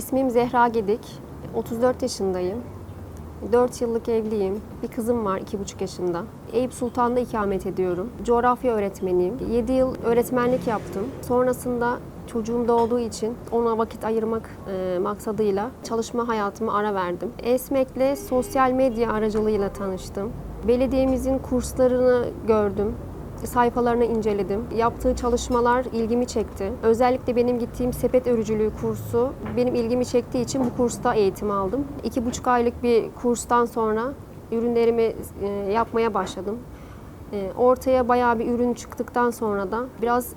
İsmim Zehra Gedik. 34 yaşındayım. 4 yıllık evliyim. Bir kızım var 2,5 yaşında. Eyüp Sultan'da ikamet ediyorum. Coğrafya öğretmeniyim. 7 yıl öğretmenlik yaptım. Sonrasında çocuğum doğduğu için ona vakit ayırmak e, maksadıyla çalışma hayatıma ara verdim. Esmek'le sosyal medya aracılığıyla tanıştım. Belediyemizin kurslarını gördüm sayfalarını inceledim. Yaptığı çalışmalar ilgimi çekti. Özellikle benim gittiğim sepet örücülüğü kursu benim ilgimi çektiği için bu kursta eğitim aldım. İki buçuk aylık bir kurstan sonra ürünlerimi e, yapmaya başladım. E, Ortaya bayağı bir ürün çıktıktan sonra da biraz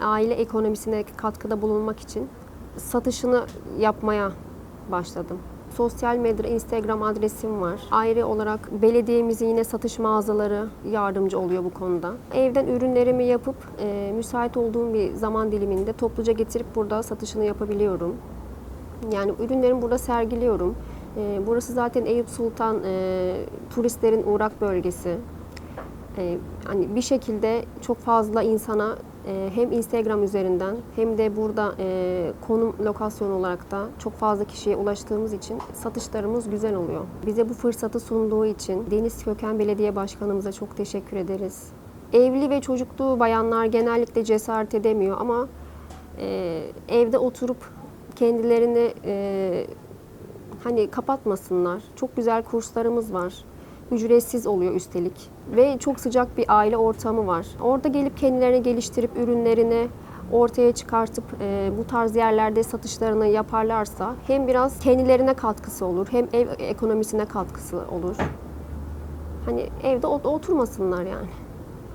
aile ekonomisine katkıda bulunmak için satışını yapmaya başladım. Sosyal medya, Instagram adresim var. Ayrı olarak belediyemizin yine satış mağazaları yardımcı oluyor bu konuda. Evden ürünlerimi yapıp e, müsait olduğum bir zaman diliminde topluca getirip burada satışını yapabiliyorum. Yani ürünlerimi burada sergiliyorum. E, burası zaten Eyüp Sultan e, turistlerin uğrak bölgesi. E, hani bir şekilde çok fazla insana hem Instagram üzerinden hem de burada e, konum lokasyon olarak da çok fazla kişiye ulaştığımız için satışlarımız güzel oluyor. Bize bu fırsatı sunduğu için Deniz Köken Belediye Başkanımıza çok teşekkür ederiz. Evli ve çocuklu bayanlar genellikle cesaret edemiyor ama e, evde oturup kendilerini e, hani kapatmasınlar. Çok güzel kurslarımız var. Ücretsiz oluyor üstelik. Ve çok sıcak bir aile ortamı var. Orada gelip kendilerini geliştirip ürünlerini ortaya çıkartıp e, bu tarz yerlerde satışlarını yaparlarsa hem biraz kendilerine katkısı olur hem ev ekonomisine katkısı olur. Hani evde ot- oturmasınlar yani.